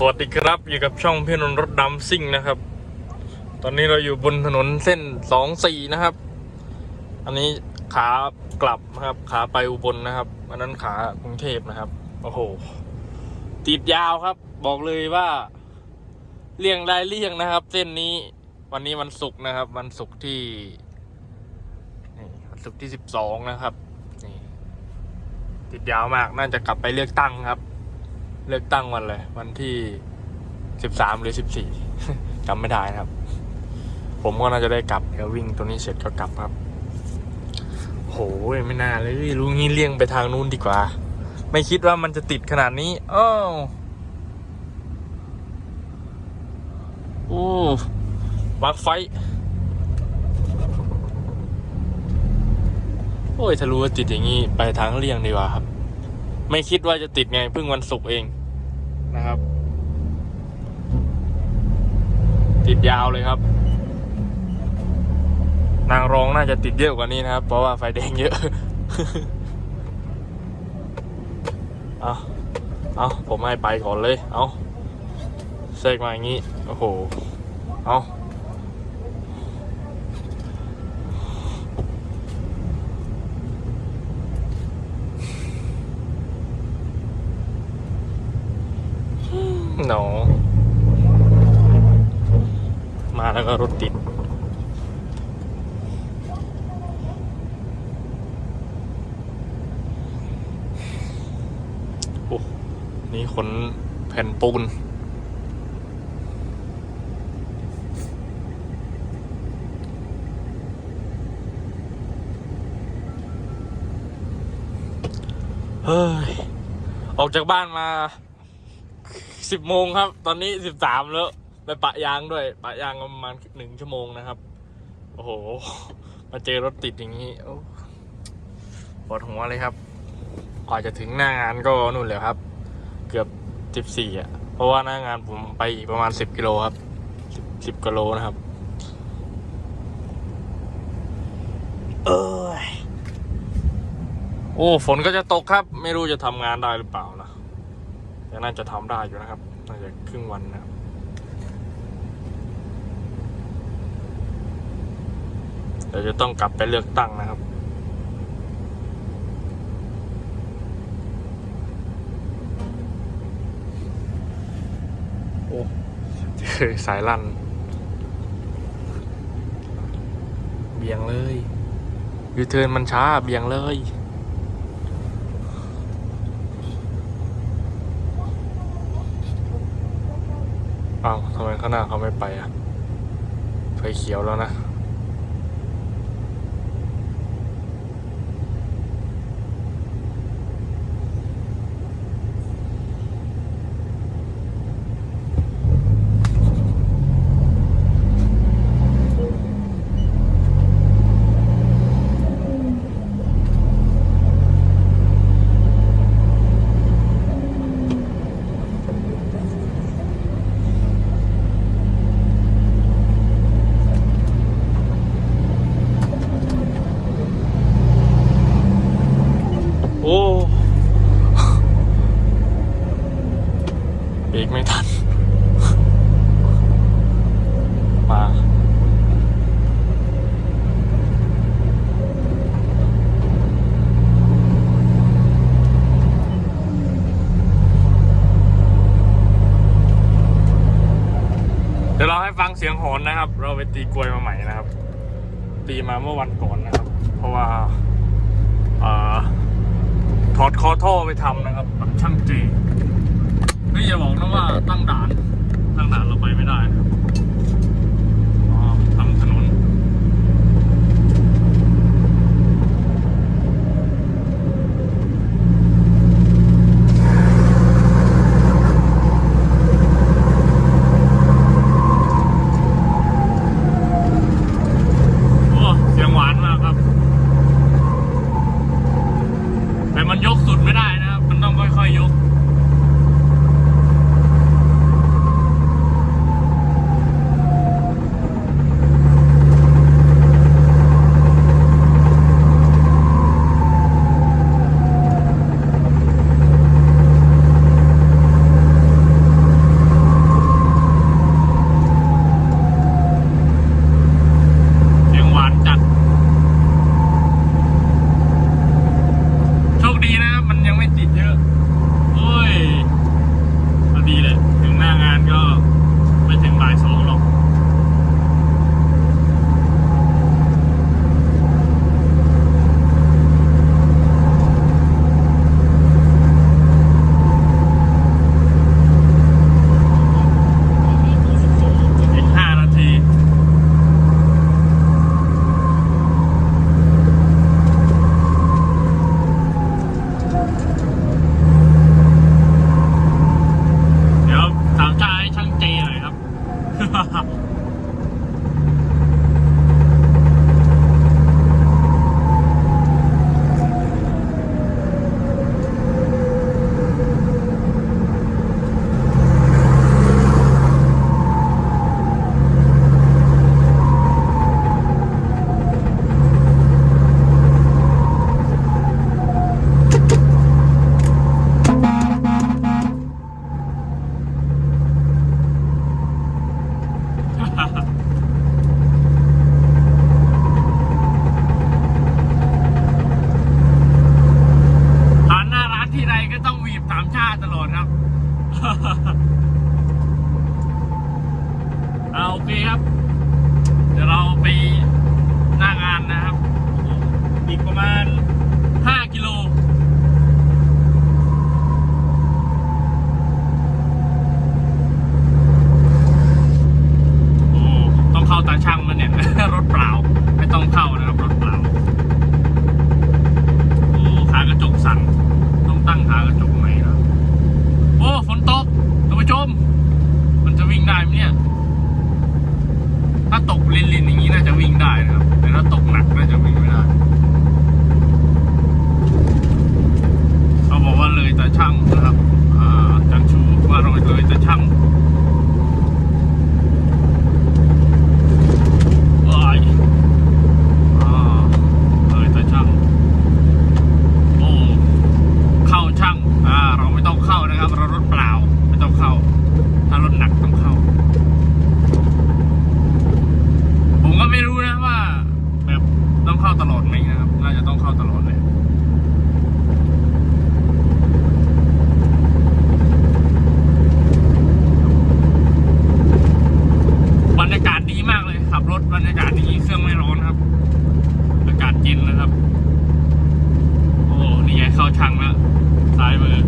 สวัสดีครับอยู่กับช่องพี่นนท์รถดำซิ่งนะครับ ตอนนี้เราอยู่บนถนนเส้นสองสี่นะครับ อันนี้ขากลับนะครับขาไปอุบลนะครับอันนั้นขากรุงเทพนะครับโอ้โหติดยาวครับ บอกเลยว่าเลี่ยงได้เลี่ยงนะครับ เส้นนี้วันนี้วันศุกร์นะครับ วันศุกร์ที่นี่วันศุกร์ที่สิบสองนะครับนี่ติดยาวมากน่าจะกลับไปเลือกตั้งครับ เลือกตั้งวันเลยวันที่สิบสามหรือสิบสี่จำไม่ได้นะครับ ผมก็น่าจะได้กลับเดี๋ยววิ่งตัวนี้เสร็จก็กลับครับโหยไม่น่าเลยรู้งี้เลี่ยงไปทางนู้นดีกว่า ไม่คิดว่ามันจะติดขนาดนี้อ้าวโอ้บักไฟ โอ้ยถ้ารู้ว่าติดอย่างนี้ ไปทางเลี่ยงดีกว่าครับ ไม่คิดว่าจะติดไงเพิ่งวันศุกร์เองนะครับ ติดยาวเลยครับ นางรองน่าจะติดเยอะกว่านี้นะครับ เพราะว่าไฟแดงเยอะ เอาเอาผมให้ไปก่อนเลย เอาเซกมาอย่างนี้ โอ้โห เอา หนอมาแล้วก็รถติดโอ้นี่ขนแผ่นปูนเฮ้ย ออกจากบ้านมา สิบโมงครับ ตอนนี้สิบสามแล้ว ไปปะยางด้วย ปะยางประมาณหนึ่งชั่วโมงนะครับ โอ้โห มาเจอรถติดอย่างนี้ปวดหัวเลยครับ กว่าจะถึงหน้างานก็นู่นเลยครับ เกือบสิบสี่อะ เพราะว่าหน้างานผมไปอีกประมาณสิบกิโลครับสิบกิโลนะครับ เอยโอ้ ฝนก็จะตกครับ ไม่รู้จะทำงานได้หรือเปล่านะ แต่น่าจะทำได้อยู่นะครับ น่าจะครึ่งวันนะครับเดี๋ยวจะต้องกลับไปเลือกตั้งนะครับโอ้เจอสายลั่น เบี่ยงเลยยูเทิร์นมันช้าเบี่ยงเลย อ้าวทำไม ข้างหน้าเขาไม่ไปอะไฟเขียวแล้วนะ โอ้ เบรกไม่ทัน มา เดี๋ยวเราให้ฟังเสียงหอนนะครับ เราไปตีกลวยมาใหม่นะครับ ตีมาเมื่อวันก่อนนะครับ เพราะว่าอถอดคอท่อไปทำนะครับกับช่างเจนี่อย่าบอกนะว่าตั้งด่านตั้งด่านเราไปไม่ได้นะครับ วิ่งได้นะครับ แต่ถ้าตกหนักน่าจะวิ่งไม่ได้ เขาบอกว่าเลยแต่ช่างนะครับ อาจันชูว่าเราเลยแต่ช่าง ชังละซ้ายมาเลย